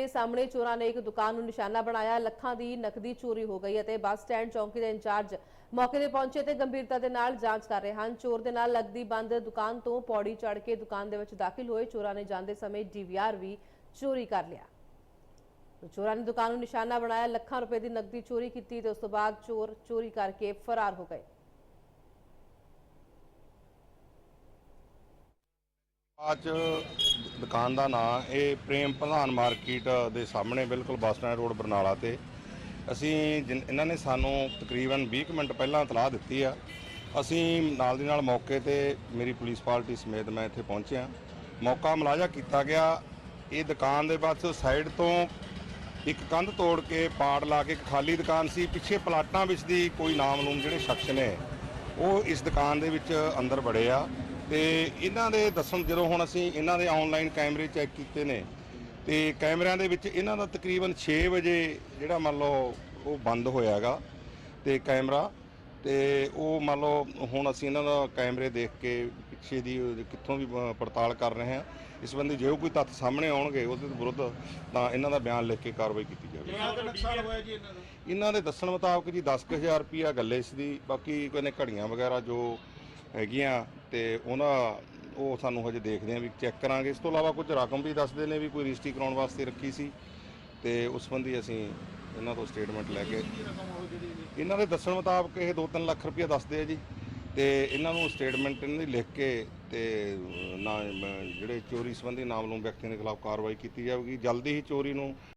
ਦੇ ਸਾਹਮਣੇ ਚੋਰਾਂ ਨੇ ਇੱਕ ਦੁਕਾਨ ਨੂੰ ਨਿਸ਼ਾਨਾ ਬਣਾਇਆ। ਲੱਖਾਂ ਦੀ ਨਕਦੀ ਚੋਰੀ ਹੋ ਗਈ ਅਤੇ ਬੱਸ ਸਟੈਂਡ ਚੌਂਕੀ ਦੇ ਇੰਚਾਰਜ ਮੌਕੇ ਤੇ ਪਹੁੰਚੇ ਤੇ ਗੰਭੀਰਤਾ ਦੇ ਨਾਲ ਜਾਂਚ ਕਰ ਰਹੇ ਹਨ। ਚੋਰ ਦੇ ਨਾਲ ਲੱਗਦੀ ਬੰਦ ਦੁਕਾਨ ਤੋਂ ਪੌੜੀ ਚੜ ਕੇ ਦੁਕਾਨ ਦੇ ਵਿੱਚ ਦਾਖਲ ਹੋਏ। ਚੋਰਾਂ ਨੇ ਜਾਂਦੇ ਸਮੇਂ ਡੀਵੀਆਰ ਵੀ ਚੋਰੀ ਕਰ ਲਿਆ। ਚੋਰਾਂ ਨੇ ਦੁਕਾਨ ਨੂੰ ਨਿਸ਼ਾਨਾ ਬਣਾਇਆ। ਲੱਖਾਂ ਰੁਪਏ ਦੀ ਨਕਦੀ ਚੋਰੀ ਕੀਤੀ ਤੇ ਉਸ ਤੋਂ ਬਾਅਦ ਚੋਰ ਚੋਰੀ ਕਰਕੇ ਫਰਾਰ ਹੋ ਗਏ। ਅੱਜ ਦੁਕਾਨ ਦਾ ਨਾਂ, ਇਹ ਪ੍ਰੇਮ ਪ੍ਰਧਾਨ ਮਾਰਕੀਟ ਦੇ ਸਾਹਮਣੇ ਬਿਲਕੁਲ ਬੱਸ ਸਟੈਂਡ ਰੋਡ ਬਰਨਾਲਾ ਤੇ। ਅਸੀਂ ਜਿਨ- ਇਹਨਾਂ ਨੇ ਸਾਨੂੰ ਤਕਰੀਬਨ 20 ਕੁ ਮਿੰਟ ਪਹਿਲਾਂ ਇਤਲਾਹ ਦਿੱਤੀ ਆ। ਅਸੀਂ ਨਾਲ ਦੀ ਨਾਲ ਮੌਕੇ ਤੇ ਮੇਰੀ ਪੁਲਿਸ ਪਾਰਟੀ ਸਮੇਤ ਮੈਂ ਇੱਥੇ ਪਹੁੰਚਿਆ। ਮੌਕਾ ਮੁਲਾਜ਼ਾ ਕੀਤਾ ਗਿਆ। ਇਹ ਦੁਕਾਨ ਦੇ ਬਸ ਸਾਈਡ ਤੋਂ ਇੱਕ ਕੰਧ ਤੋੜ ਕੇ ਪਾੜ ਲਾ ਕੇ ਇੱਕ ਖਾਲੀ ਦੁਕਾਨ ਸੀ। ਪਿੱਛੇ ਪਲਾਟਾਂ ਵਿੱਚ ਦੀ ਕੋਈ ਨਾਮ ਨੂਮ ਜਿਹੜੇ ਸ਼ਖਸ ਨੇ, ਉਹ ਇਸ ਦੁਕਾਨ ਦੇ ਵਿੱਚ ਅੰਦਰ ਵੜੇ ਆ। ਤੇ ਇਹਨਾਂ ਦੇ ਦੱਸਣ ਜਦੋਂ ਹੁਣ ਅਸੀਂ ਇਹਨਾਂ ਦੇ ਆਨਲਾਈਨ ਕੈਮਰੇ ਚੈੱਕ ਕੀਤੇ ਨੇ ਤੇ ਕੈਮਰਿਆਂ ਦੇ ਵਿੱਚ ਇਹਨਾਂ ਦਾ ਤਕਰੀਬਨ 6 ਵਜੇ ਜਿਹੜਾ ਮੰਨ ਲਓ ਉਹ ਬੰਦ ਹੋਇਆਗਾ ਤੇ ਕੈਮਰਾ ਤੇ ਉਹ ਮੰਨ ਲਓ ਹੁਣ ਅਸੀਂ ਇਹਨਾਂ ਦਾ ਕੈਮਰੇ ਦੇਖ ਕੇ ਪਿੱਛੇ ਦੀ ਕਿੱਥੋਂ ਵੀ ਪੜਤਾਲ ਕਰ ਰਹੇ ਹਾਂ। ਇਸ ਸੰਬੰਧੀ ਜੇ ਕੋਈ ਤੱਥ ਸਾਹਮਣੇ ਆਉਣਗੇ ਉਹਦੇ ਵਿਰੁੱਧ ਤਾਂ ਇਹਨਾਂ ਦਾ ਬਿਆਨ ਲਿਖ ਕੇ ਕਾਰਵਾਈ ਕੀਤੀ ਜਾਵੇਗੀ। ਕਿੰਨਾ ਕੁ ਨੁਕਸਾਨ ਹੋਇਆ ਜੀ ਇਹਨਾਂ ਦਾ? ਇਹਨਾਂ ਦੇ ਦੱਸਣ ਮੁਤਾਬਕ ਜੀ 10000 ਰੁਪਿਆ ਗੱਲੇ ਸੀ ਦੀ ਬਾਕੀ ਕੋਈ ਨੇ ਘੜੀਆਂ ਵਗੈਰਾ ਜੋ ਹੈਗੀਆਂ ਤੇ ਉਹਨਾਂ ਉਹ ਸਾਨੂੰ ਹਜੇ ਦੇਖਦੇ ਆਂ ਵੀ ਚੈੱਕ ਕਰਾਂਗੇ। ਇਸ ਤੋਂ ਇਲਾਵਾ ਕੁਝ ਰਕਮ ਵੀ ਦੱਸਦੇ ਨੇ ਵੀ ਕੋਈ ਰਜਿਸਟਰੀ ਕਰਾਉਣ ਵਾਸਤੇ ਰੱਖੀ ਸੀ ਤੇ ਉਸ ਸੰਬੰਧੀ ਅਸੀਂ ਇਹਨਾਂ ਤੋਂ ਸਟੇਟਮੈਂਟ ਲੈ ਕੇ? ਇਹਨਾਂ ਦੇ ਦੱਸਣ ਮੁਤਾਬਕ ਇਹ 2-3 ਲੱਖ ਰੁਪਇਆ ਦੱਸਦੇ ਆ ਜੀ। ਤੇ ਇਹਨਾਂ ਨੂੰ ਸਟੇਟਮੈਂਟ ਇਹਨਾਂ ਦੀ ਲਿਖ ਕੇ ਤੇ ਨਾ ਜਿਹੜੇ ਚੋਰੀ ਸੰਬੰਧੀ ਨਾਮਲੂਮ ਵਿਅਕਤੀਆਂ ਦੇ ਖਿਲਾਫ ਕਾਰਵਾਈ ਕੀਤੀ ਜਾਵੇਗੀ। ਜਲਦੀ ਹੀ ਚੋਰੀ ਨੂੰ